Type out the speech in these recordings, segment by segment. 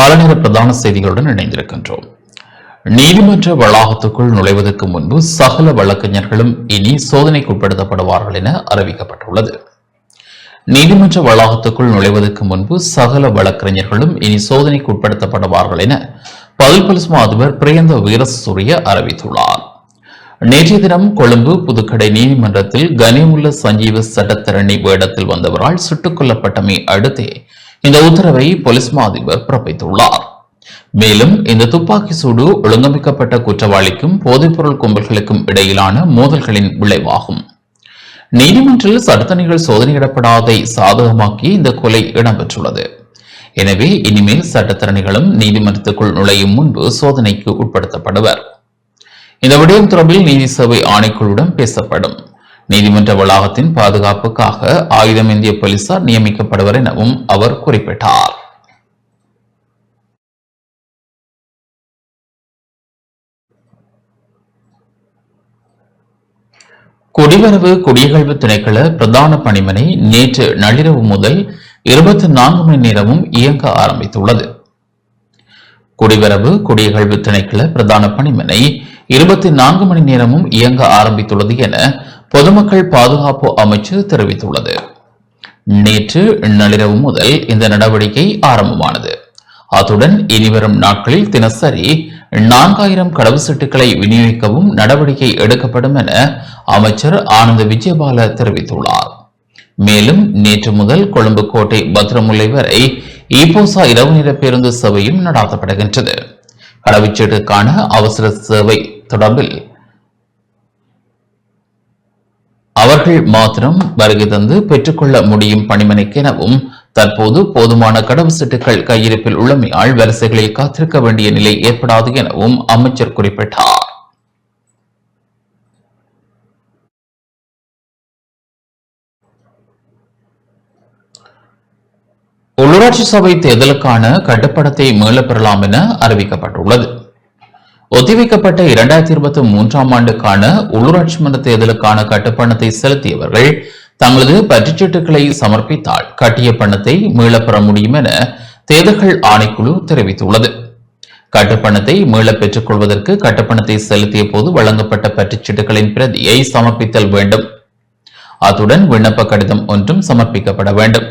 காலநேர பிரதான செய்திகளுடன் இணைந்திருக்கின்றோம். நீதிமன்ற வளாகத்துக்குள் நுழைவதற்கு முன்பு சகல வழக்கறிஞர்களும் இனி சோதனைக்கு உட்படுத்தப்படுவார்கள் என அறிவிக்கப்பட்டுள்ளது. நீதிமன்ற வளாகத்துக்குள் நுழைவதற்கு முன்பு சகல வழக்கறிஞர்களும் இனி சோதனைக்கு உட்படுத்தப்படுவார்கள் என பதில் போலீஸ் அதிபர் பிரியந்த வீரசூரிய அறிவித்துள்ளார். நேற்றைய தினம் கொழும்பு புதுக்கடை நீதிமன்றத்தில் கனிமுள்ள சஞ்சீவ சட்டத்தரணி வேடத்தில் வந்தவரால் சுட்டுக் கொல்லப்பட்டமை அடுத்தே இந்த உத்தரவை போலீஸ் மா அதிபர் பிறப்பித்துள்ளார். மேலும் இந்த துப்பாக்கி சூடு ஒழுங்கமைக்கப்பட்ட குற்றவாளிக்கும் போதைப்பொருள் கும்பல்களுக்கும் இடையிலான மோதல்களின் விளைவாகும். நீதிமன்றில் சட்டத்தணிகள் சோதனையிடப்படாதை சாதகமாக்கி இந்த கொலை இடம்பெற்றுள்ளது. எனவே இனிமேல் சட்டத்தரணிகளும் நீதிமன்றத்துக்குள் நுழையும் முன்பு சோதனைக்கு உட்படுத்தப்படுவர். இந்த விடயம் தொடர்பில் நீதி சேவை ஆணைக்குழுடன் பேசப்படும். நீதிமன்ற வளாகத்தின் பாதுகாப்புக்காக ஆயுதம் இந்திய போலீசார் நியமிக்கப்படுவர் எனவும் அவர் குறிப்பிட்டார். குடிவரவு குடியகழ்வு திணைக்கள பிரதான பணிமனை நேற்று நள்ளிரவு முதல் இருபத்தி நான்கு மணி நேரமும் இயங்க ஆரம்பித்துள்ளது. குடிவரவு குடியகழ்வு திணைக்கள பிரதான பணிமனை இருபத்தி நான்கு மணி நேரமும் இயங்க ஆரம்பித்துள்ளது என பொதுமக்கள் பாதுகாப்பு அமைச்சு தெரிவித்துள்ளது. நேற்று நள்ளிரவு முதல் இந்த நடவடிக்கை ஆரம்பமானது. அத்துடன் இனிவரும் நாட்களில் தினசரி நான்காயிரம் கடவுச்சீட்டுகளை விநியோகிக்கவும் நடவடிக்கை எடுக்கப்படும் என அமைச்சர் ஆனந்த விஜயபால தெரிவித்துள்ளார். மேலும் நேற்று முதல் கொழும்பு கோட்டை பத்ரமுல்லை வரை ஈபோசா இரவு நேர பேருந்து சேவையும் நடாத்தப்படுகின்றது. கடவுச்சீட்டுக்கான அவசர சேவை தொடர்பில் அவர்கள் மாத்திரம் வருகை தந்து பெற்றுக்கொள்ள முடியும் பணிமனைக்கெனவும் தற்போது போதுமான கடவு சீட்டுகள் கையிருப்பில் உள்ளமையால் வரிசைகளில் காத்திருக்க வேண்டிய நிலை ஏற்படாது எனவும் அமைச்சர் குறிப்பிட்டார். உள்ளூராட்சி சபை தேர்தலுக்கான கட்டுப்படத்தை மீளப் பெறலாம் என அறிவிக்கப்பட்டுள்ளது. ஒத்திவைக்கப்பட்ட இரண்டாயிரத்தி இருபத்தி மூன்றாம் ஆண்டுக்கான உள்ளூராட்சி மன்ற தேர்தலுக்கான கட்டுப்பணத்தை செலுத்தியவர்கள் தங்களது பற்றிச்சீட்டுகளை சமர்ப்பித்தால் கட்டிய பணத்தை மீளப்பெற முடியும் என தேர்தல்கள் ஆணைக்குழு தெரிவித்துள்ளது. கட்டுப்பணத்தை மீளப் பெற்றுக் கொள்வதற்கு கட்டுப்பணத்தை செலுத்திய போது வழங்கப்பட்ட பற்றுச்சீட்டுகளின் பிரதியை சமர்ப்பித்தல் வேண்டும். அத்துடன் விண்ணப்ப கடிதம் ஒன்றும் சமர்ப்பிக்கப்பட வேண்டும்.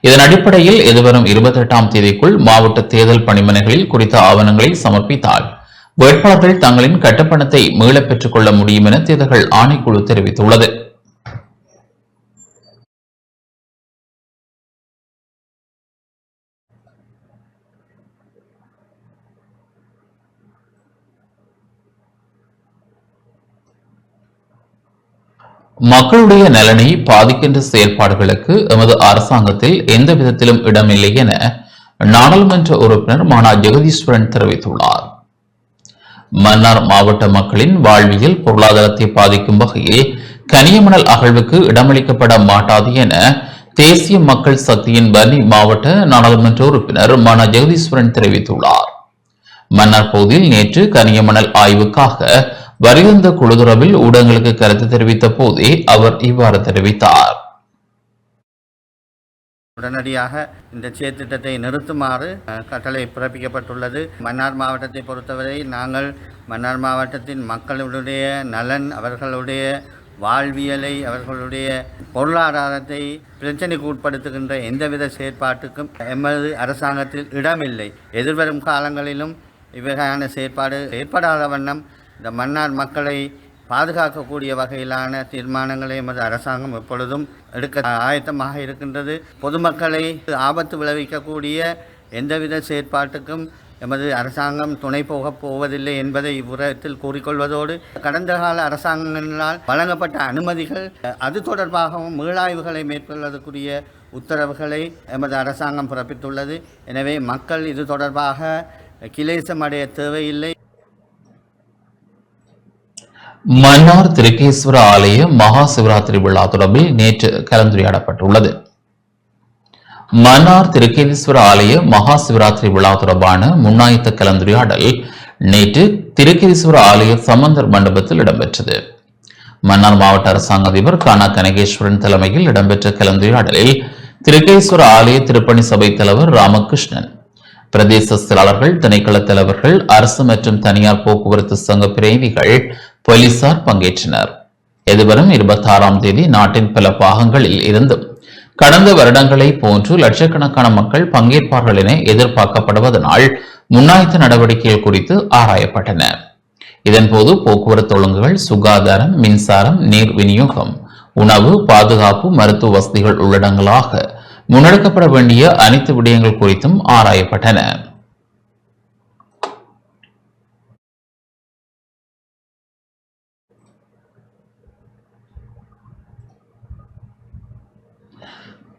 இதன் அடிப்படையில் எதிர்வரும் இருபத்தி எட்டாம் தேதிக்குள் மாவட்ட தேர்தல் பணிமனைகளில் குறித்த ஆவணங்களை சமர்ப்பித்தால் வேட்பாளர்கள் தங்களின் கட்டப்பணத்தை மீளப் பெற்றுக் கொள்ள முடியும் என தேர்தல்கள் ஆணைக்குழு தெரிவித்துள்ளது. மக்களுடைய நலனை பாதிக்கின்ற செயல்பாடுகளுக்கு எமது அரசாங்கத்தில் எந்த விதத்திலும் இடமில்லை என நாடாளுமன்ற உறுப்பினர் மானா ஜெகதீஸ்வரன் தெரிவித்துள்ளார். மன்னார் மாவட்ட மக்களின் வாழ்வியல் பொருளாதாரத்தை பாதிக்கும் வகையில் கனியமணல் அகழ்வுக்கு இடமளிக்கப்பட மாட்டாது என தேசிய மக்கள் சக்தியின் பர்னி மாவட்ட நாடாளுமன்ற உறுப்பினர் மன ஜெகதீஸ்வரன் தெரிவித்துள்ளார். மன்னார் பகுதியில் நேற்று கனியமணல் ஆய்வுக்காக வருகின்ற குழு தொடர்பில் ஊடகங்களுக்கு கருத்து தெரிவித்த போதே அவர் இவ்வாறு தெரிவித்தார். உடனடியாக இந்த செயற்திட்டத்தை நிறுத்துமாறு கட்டளை பிறப்பிக்கப்பட்டுள்ளது. மன்னார் மாவட்டத்தை பொறுத்தவரை நாங்கள் மன்னார் மாவட்டத்தின் மக்களுடைய நலன் அவர்களுடைய வாழ்வியலை அவர்களுடைய பொருளாதாரத்தை பிரச்சனைக்கு உட்படுத்துகின்ற எந்தவித செயற்பாட்டுக்கும் எமது அரசாங்கத்தில் இடமில்லை. எதிர்வரும் காலங்களிலும் இவ்வகையான செயற்பாடு ஏற்படாத வண்ணம் இந்த மன்னார் மக்களை பாதுகாக்கக்கூடிய வகையிலான தீர்மானங்களை எமது அரசாங்கம் எப்பொழுதும் எடுக்க ஆயத்தமாக இருக்கின்றது. பொதுமக்களை ஆபத்து விளைவிக்கக்கூடிய எந்தவித செயற்பாட்டுக்கும் எமது அரசாங்கம் துணை போகப் போவதில்லை என்பதை இவ்வுரத்தில் கூறிக்கொள்வதோடு கடந்த கால அரசாங்கங்களால் வழங்கப்பட்ட அனுமதிகள் அது தொடர்பாகவும் மீளாய்வுகளை மேற்கொள்வதற்குரிய உத்தரவுகளை எமது அரசாங்கம் பிறப்பித்துள்ளது. எனவே மக்கள் இது தொடர்பாக கிளேசம் அடைய தேவையில்லை. மன்னார் திருக்கேஸ்வர ஆலய மகா சிவராத்திரி விழா தொடர்பில் நேற்று கலந்துரையாடப்பட்டுள்ளது. மன்னார் திருக்கேதீஸ்வர ஆலய மகா சிவராத்திரி விழா தொடர்பான முன்னாயத்த கலந்துரையாடல் நேற்று திருக்கேஸ்வர ஆலய சமந்தர் மண்டபத்தில் இடம்பெற்றது. மன்னார் மாவட்ட அரசாங்க அதிபர் கானா கனகேஸ்வரன் தலைமையில் இடம்பெற்ற கலந்துரையாடலில் திருக்கேஸ்வர ஆலய திருப்பணி சபை தலைவர் ராமகிருஷ்ணன் பிரதேச செயலாளர்கள் திணைக்கள தலைவர்கள் அரசு மற்றும் தனியார் போக்குவரத்து சங்க பிரேமிகள் போலீசார் பங்கேற்றனர். எதிர்வரும் இருபத்தி ஆறாம் தேதி நாட்டின் பல பாகங்களில் இருந்தும் கடந்த வருடங்களை போன்று லட்சக்கணக்கான மக்கள் பங்கேற்பார்கள் என எதிர்பார்க்கப்படுவதனால் முன்னாய்த்த நடவடிக்கைகள் குறித்து ஆராயப்பட்டன. இதன்போது போக்குவரத்து ஒழுங்குகள் சுகாதாரம் மின்சாரம் நீர் விநியோகம் உணவு பாதுகாப்பு மருத்துவ வசதிகள் உள்ளடங்களாக முன்னெடுக்கப்பட வேண்டிய அனைத்து விடயங்கள் குறித்தும் ஆராயப்பட்டன.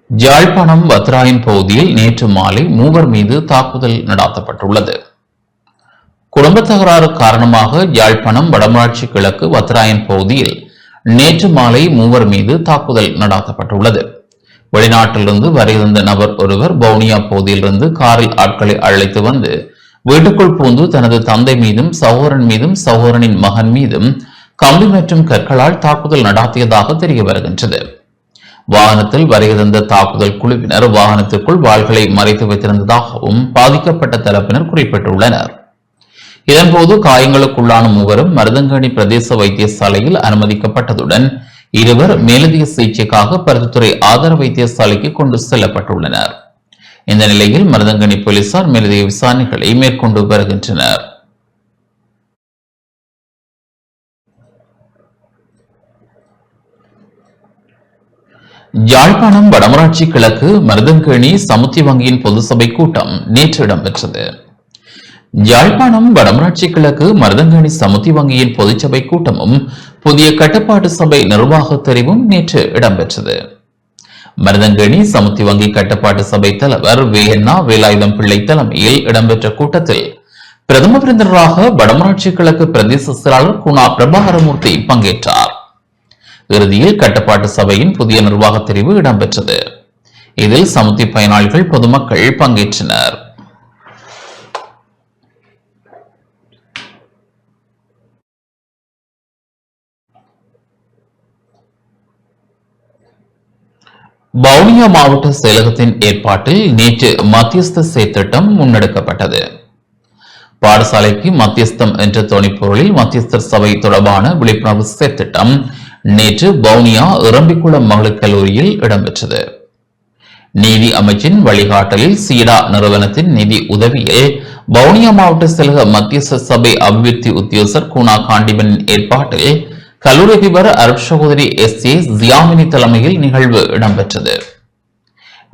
யாழ்ப்பாணம் வத்ராயன் பகுதியில் நேற்று மாலை மூவர் மீது தாக்குதல் நடாத்தப்பட்டுள்ளது. குடும்ப தகராறு காரணமாக யாழ்ப்பாணம் வடமராட்சி கிழக்கு வத்ராயன் பகுதியில் நேற்று மாலை மூவர் மீது தாக்குதல் நடாத்தப்பட்டுள்ளது. வெளிநாட்டிலிருந்து வருகின்ற நபர் ஒருவர் பவுனியா பகுதியிலிருந்து காரில் ஆட்களை அழைத்து வந்து வீட்டுக்குள் பூந்து தனது தந்தை மீதும் சகோதரன் மீதும் சகோதரனின் மகன் மீதும் கம்பி மற்றும் கற்களால் தாக்குதல் நடாத்தியதாக தெரிய வருகின்றது. வாகனத்தில் வருகிற தாக்குதல் குழுவினர் வாகனத்திற்குள் வாள்களை மறைத்து வைத்திருந்ததாகவும் பாதிக்கப்பட்ட தரப்பினர் குறிப்பிட்டுள்ளனர். இதன்போது காயங்களுக்குள்ளான மூவரும் மருதங்கணி பிரதேச வைத்தியசாலையில் அனுமதிக்கப்பட்டதுடன் இருவர் மேலதிக சிகிச்சைக்காக பருத்தித்துறை ஆதார வைத்தியசாலைக்கு கொண்டு செல்லப்பட்டுள்ளனர். இந்த நிலையில் மருதங்கனி போலீசார் மேலதிக விசாரணைகளை மேற்கொண்டு வருகின்றனர். யாழ்ப்பாணம் வடமராட்சி கிழக்கு மருதங்கேணி சமுத்தி வங்கியின் பொது சபை கூட்டம் நேற்று இடம்பெற்றது. யாழ்ப்பாணம் வடமராட்சி கிழக்கு மருதங்கேணி சமுத்தி வங்கியின் பொதுச்சபை கூட்டமும் புதிய கட்டுப்பாட்டு சபை நிர்வாக தெரிவும் நேற்று இடம்பெற்றது. மருதங்கணி சமுத்தி வங்கி கட்டுப்பாட்டு சபை தலைவர் வேயண்ணா வேலாயுதம் பிள்ளை தலைமையில் இடம்பெற்ற கூட்டத்தில் பிரதம விருந்தினராக வடமராட்சி கிழக்கு பிரதேச செயலாளர் குணா பிரபாகரமூர்த்தி பங்கேற்றார். இறுதியில் கட்டுப்பாட்டு சபையின் புதிய நிர்வாக தெரிவு இடம்பெற்றது. இதில் சமுத்தி பயனாளிகள் பொதுமக்கள் பங்கேற்றனர். வவுனியா மாவட்ட செயலகத்தின் ஏற்பாட்டில் நேற்று மத்தியஸ்த செயற்திட்டம் முன்னெடுக்கப்பட்டது. பாடசாலைக்கு மத்தியஸ்தம் என்ற துணைப்பொருளில் மத்தியஸ்தர் சபை தொடர்பான விழிப்புணர்வு செயற்திட்டம் நேற்று வவுனியா இறம்பிக்குளம் மகளிர் கல்லூரியில் இடம்பெற்றது. நீதி அமைச்சின் வழிகாட்டலில் சீடா நிறுவனத்தின் நிதி உதவியில் வவுனியா மாவட்ட செயலக மத்தியஸ்த சபை அபிவிருத்தி உத்தியோகர் கூனா காண்டிபனின் ஏற்பாட்டில் கல்லூரி அதிபர் அரப் சகோதரி எஸ் ஏ ஜியாமினி தலைமையில் நிகழ்வு இடம்பெற்றது.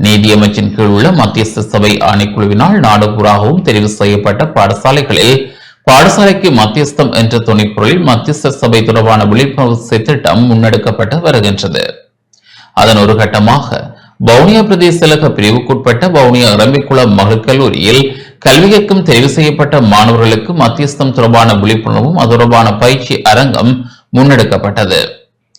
நீதியமைச்சின் கீழ் உள்ள மத்தியஸ்த சபை ஆணைக்குழுவினால் நாடுபுறாகவும் தெரிவு செய்யப்பட்ட பாடசாலைகளில் பாடசாலைக்கு மத்தியஸ்தம் என்ற துணைப்பொருளில் மத்தியஸ்த சபை தொடர்பான விழிப்புணர்வு திட்டம் முன்னெடுக்கப்பட்டு வருகின்றது. அதன் ஒரு கட்டமாக வவுனியா பிரதேசலக பிரிவுக்குட்பட்ட வவுனியா இரம்பிக்குளம் மகளிர் கல்லூரியில் கல்வி கற்கும் தெரிவு செய்யப்பட்ட மாணவர்களுக்கு மத்தியஸ்தம் தொடர்பான விழிப்புணர்வும் அது தொடர்பான பயிற்சி அரங்கம் முன்னெடுக்கப்பட்டது.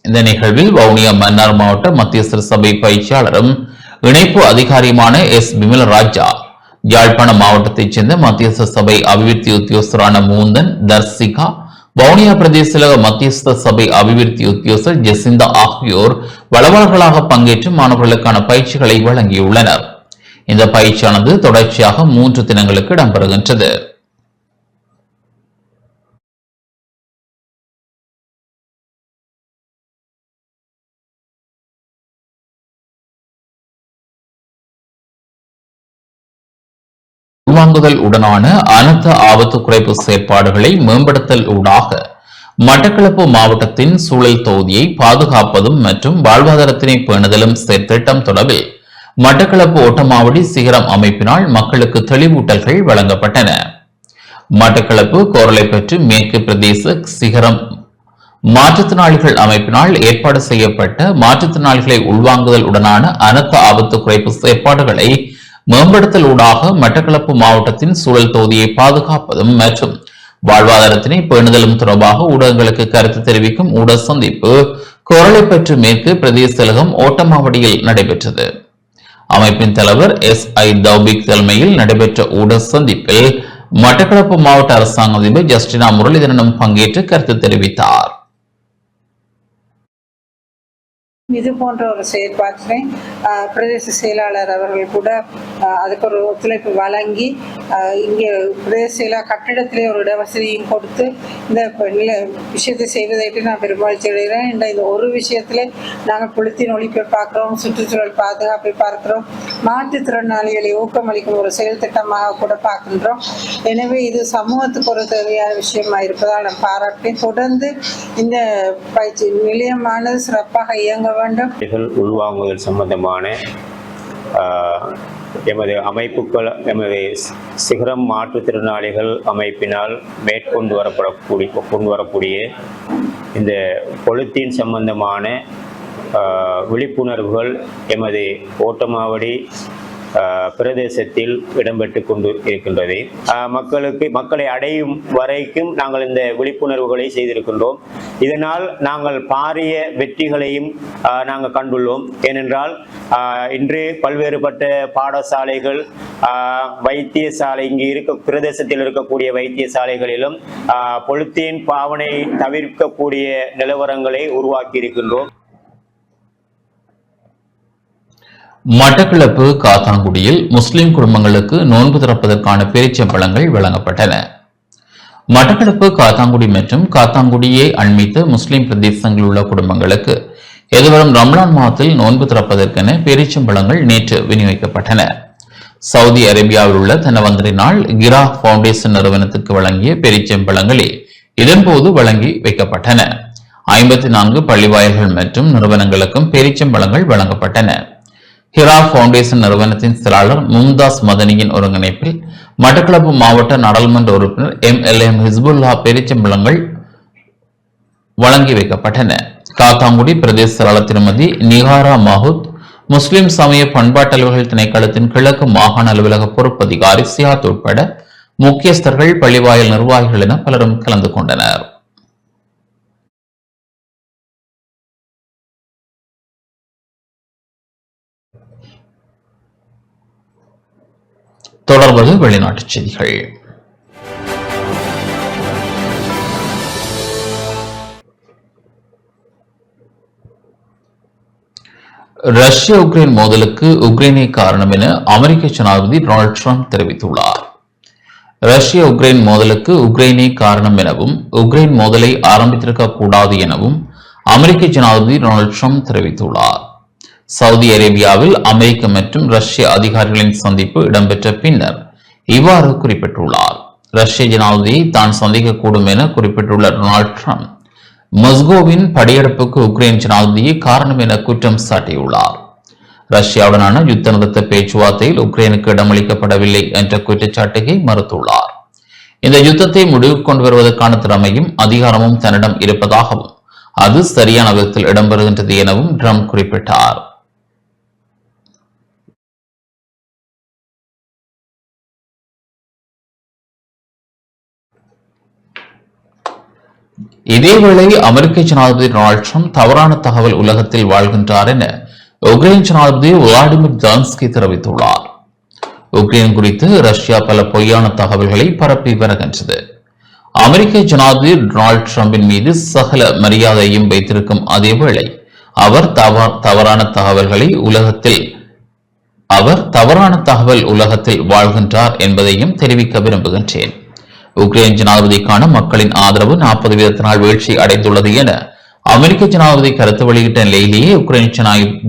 இந்த நிகழ்வில் வவுனியா மன்னார் மாவட்ட மத்திய சபை பயிற்சியாளரும் இணைப்பு அதிகாரியுமான எஸ். விமல் ராஜா யாழ்ப்பாண மாவட்டத்தைச் சேர்ந்த மத்தியஸ்த சபை அபிவிருத்தி உத்தியோகரான மூந்தன் தர்சிகா வவுனியா பிரதேச மத்தியஸ்த சபை அபிவிருத்தி உத்தியோகர் ஜெசிந்தா ஆகியோர் வளவாளர்களாக பங்கேற்று மாணவர்களுக்கான பயிற்சிகளை வழங்கியுள்ளனர். இந்த பயிற்சியானது தொடர்ச்சியாக மூன்று தினங்களுக்கு இடம்பெறுகின்றது. உள்வாங்குதல் உடனான அனர்த்த ஆபத்து குறைப்பு செயற்பாடுகளை மேம்படுத்தல் ஊடாக மட்டக்களப்பு மாவட்டத்தின் சூழல் தொகுதியை பாதுகாப்பதும் மற்றும் வாழ்வாதாரத்தினை பேணுதலும் திட்டம் தொடர்பில் மட்டக்களப்பு ஓட்டமாவடி சிகரம் அமைப்பினால் மக்களுக்கு தெளிவூட்டல்கள் வழங்கப்பட்டன. மட்டக்களப்பு கோரளைப்பற்று மேற்கு பிரதேச சிகரம் மாற்றுத்திறனாளிகள் அமைப்பினால் ஏற்பாடு செய்யப்பட்ட மாற்றுத்திறனாளிகளை உள்வாங்குதல் உடனான அனர்த்த ஆபத்து குறைப்பு செயற்பாடுகளை மேம்படுத்தல் ஊடாக மட்டக்களப்பு மாவட்டத்தின் சூழல் தொகுதியை பாதுகாப்பதும் மற்றும் வாழ்வாதாரத்தினை பேணுதலும் தொடர்பாக ஊடகங்களுக்கு கருத்து தெரிவிக்கும் ஊடக சந்திப்பு கோரளைப்பற்று மேற்கு பிரதேச செயலகம் ஓட்டமாவடியில் நடைபெற்றது. அமைப்பின் தலைவர் எஸ் ஐ தௌபிக் தலைமையில் நடைபெற்ற ஊடக சந்திப்பில் மட்டக்களப்பு மாவட்ட அரசாங்க அதிபர் ஜஸ்டினா முரளிதரனும் பங்கேற்று கருத்து தெரிவித்தார். இது போன்ற ஒரு செயற்பாட்டினை பிரதேச செயலாளர் அவர்கள் கூட அதுக்கு ஒரு ஒத்துழைப்பு வழங்கி இங்கே பிரதேச செயலா கட்டிடத்திலே ஒரு இடவசதியும் கொடுத்து இந்த விஷயத்தை செய்வதற்கு நான் பெருமகிழ்ச்சி அடைகிறேன் இந்த இந்த ஒரு விஷயத்திலே நாங்கள் புலித்தின் ஒழிப்பை பார்க்குறோம் சுற்றுச்சூழல் பாதுகாப்பை பார்க்கிறோம் மாற்றுத்திறனாளிகளை ஊக்கமளிக்கும் ஒரு செயல் திட்டமாக கூட பார்க்கின்றோம். எனவே இது சமூகத்துக்கு ஒரு தேவையான விஷயமா இருப்பதால் நான் பாராட்டேன் தொடர்ந்து இந்த பயிற்சி நிலையமானது சிறப்பாக இயங்க வேண்டும். உள்வாங்குதல் சம்பந்தமான எமது அமைப்புகள் எமது சிகரம் மாற்றுத்திறனாளிகள் அமைப்பினால் மேற்கொண்டு வரப்படக்கூடிய கொண்டு வரக்கூடிய இந்த பொலித்தீன் சம்பந்தமான விழிப்புணர்வுகள் எமது ஓட்டமாவடி பிரதேசத்தில் இடம்பெற்று கொண்டு இருக்கின்றது மக்களுக்கு மக்களை அடையும் வரைக்கும் நாங்கள் இந்த விழிப்புணர்வுகளை செய்திருக்கின்றோம். இதனால் நாங்கள் பாரிய வெற்றிகளையும் நாங்கள் கண்டுள்ளோம். ஏனென்றால் இன்று பல்வேறுபட்ட பாடசாலைகள் வைத்தியசாலை இங்கு இருக்க பிரதேசத்தில் இருக்கக்கூடிய வைத்தியசாலைகளிலும் ஆஹ், பொலித்தீன் பாவனை தவிர்க்கக்கூடிய நிலவரங்களை உருவாக்கி இருக்கின்றோம் மட்டக்களப்பு காத்தாங்குடியில் முஸ்லிம் குடும்பங்களுக்கு நோன்பு திறப்பதற்கான பேரிச்சம்பழங்கள் வழங்கப்பட்டன. மட்டக்களப்பு காத்தாங்குடி மற்றும் காத்தாங்குடியை அண்மித்த முஸ்லிம் பிரதேசங்களில் உள்ள குடும்பங்களுக்கு எதிர்வரும் ரம்லான் மாதத்தில் நோன்பு திறப்பதற்கென பேரிச்சம்பழங்கள் நேற்று விநியோகிக்கப்பட்டன. சவுதி அரேபியாவில் உள்ள தனவந்தரினால் கிரா பவுண்டேஷன் நிறுவனத்துக்கு வழங்கிய பேரிச்சம்பழங்களே இதன்போது வழங்கி வைக்கப்பட்டன. ஐம்பத்தி நான்கு பள்ளிவாயல்கள் மற்றும் நிறுவனங்களுக்கும் பேரிச்சம்பழங்கள் வழங்கப்பட்டன. ஹிரா பவுண்டேஷன் நிறுவனத்தின் செயலாளர் மும்தாஸ் மதனியின் ஒருங்கிணைப்பில் மட்டக்களப்பு மாவட்ட நாடாளுமன்ற உறுப்பினர் எம் எல் எம் ஹிஸ்புல்லா பெரிச்சம்பளங்கள் வழங்கி வைக்கப்பட்டன. காத்தாங்குடி பிரதேச செயலாளர் திருமதி நிகாரா மாஹூத் முஸ்லிம் சமய பண்பாட்டலுவல்கள் திணைக்களத்தின் கிழக்கு மாகாண அலுவலக பொறுப்பதிகாரி சியாத் உட்பட முக்கியஸ்தர்கள் பள்ளிவாயல் நிர்வாகிகள் என பலரும் கலந்து கொண்டனர். தொடர்வது வெளிநாட்டு செய்திகள். ரஷ்ய உக்ரைன் மோதலுக்கு உக்ரைனே காரணம் என அமெரிக்க ஜனாதிபதி டொனால்ட் ட்ரம்ப் தெரிவித்துள்ளார். ரஷ்ய உக்ரைன் மோதலுக்கு உக்ரைனே காரணம் எனவும் உக்ரைன் மோதலை ஆரம்பித்திருக்க கூடாது எனவும் அமெரிக்க ஜனாதிபதி டொனால்ட் ட்ரம்ப் தெரிவித்துள்ளார். சவுதி அரேபியாவில் அமெரிக்க மற்றும் ரஷ்ய அதிகாரிகளின் சந்திப்பு இடம்பெற்ற பின்னர் இவ்வாறு குறிப்பிட்டுள்ளார். ரஷ்ய ஜனாதிபதியை தான் சந்திக்கக்கூடும் என குறிப்பிட்டுள்ள டொனால்ட் ட்ரம்ப் மஸ்கோவின் படையெடுப்புக்கு உக்ரைன் ஜனாதிபதியை காரணம் என குற்றம் சாட்டியுள்ளார். ரஷ்யாவுடனான யுத்த நிறுத்த பேச்சுவார்த்தையில் உக்ரைனுக்கு இடமளிக்கப்படவில்லை என்ற குற்றச்சாட்டுகை மறுத்துள்ளார். இந்த யுத்தத்தை முடிவுக்கு கொண்டு வருவதற்கான திறமையும் அதிகாரமும் தன்னிடம் இருப்பதாகவும் அது சரியான விதத்தில் இடம்பெறுகின்றது எனவும் ட்ரம்ப் குறிப்பிட்டார். இதேவேளை அமெரிக்க ஜனாதிபதி டொனால்ட் ட்ரம்ப் தவறான தகவல் உலகத்தில் வாழ்கின்றார் என உக்ரைன் ஜனாதிபதி விளாடிமிர் ஜான்ஸ்கி தெரிவித்துள்ளார். உக்ரைன் குறித்து ரஷ்யா பல பொய்யான தகவல்களை பரப்பி வருகின்றது. அமெரிக்க ஜனாதிபதி டொனால்ட் ட்ரம்பின் மீது சகல மரியாதையும் வைத்திருக்கும் அதேவேளை அவர் தவறான தகவல்களை உலகத்தில் அவர் தவறான தகவல் உலகத்தில் வாழ்கின்றார் என்பதையும் தெரிவிக்க விரும்புகின்றேன். உக்ரைன் ஜனாதிபதிக்கான மக்களின் ஆதரவு நாற்பது வீதத்தினால் வீழ்ச்சி அடைந்துள்ளது என அமெரிக்க ஜனாதிபதி கருத்து வெளியிட்ட நிலையிலேயே உக்ரைன்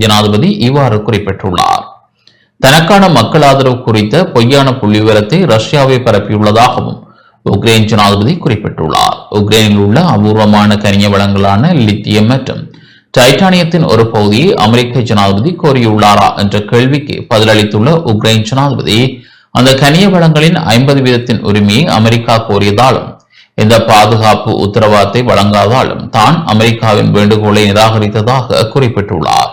ஜனாதிபதி இவ்வாறு குறிப்பிட்டுள்ளார். தனக்கான மக்கள் ஆதரவு குறித்த பொய்யான புள்ளிவிவரத்தை ரஷ்யாவை பரப்பியுள்ளதாகவும் உக்ரைன் ஜனாதிபதி குறிப்பிட்டுள்ளார். உக்ரைனில் உள்ள அபூர்வமான கனிய வளங்களான லித்தியம் மற்றும் டைட்டானியத்தின் ஒரு பகுதியை அமெரிக்க ஜனாதிபதி கோரியுள்ளாரா என்ற கேள்விக்கு பதிலளித்துள்ள உக்ரைன் ஜனாதிபதி அந்த கனிய வளங்களின் ஐம்பது வீதத்தின் உரிமையை அமெரிக்கா கோரியதாலும் இந்த பாதுகாப்பு உத்தரவாதத்தை வழங்காதாலும் தான் அமெரிக்காவின் வேண்டுகோளை நிராகரித்ததாக குறிப்பிட்டுள்ளார்.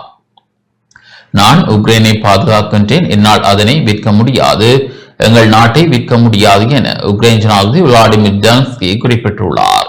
நான் உக்ரைனை பாதுகாக்கின்றேன் என்னால் அதனை விற்க முடியாது எங்கள் நாட்டை விற்க முடியாது என உக்ரைன் ஜனாதிபதி விளாடிமிர் ஜெலன்ஸ்கி குறிப்பிட்டுள்ளார்.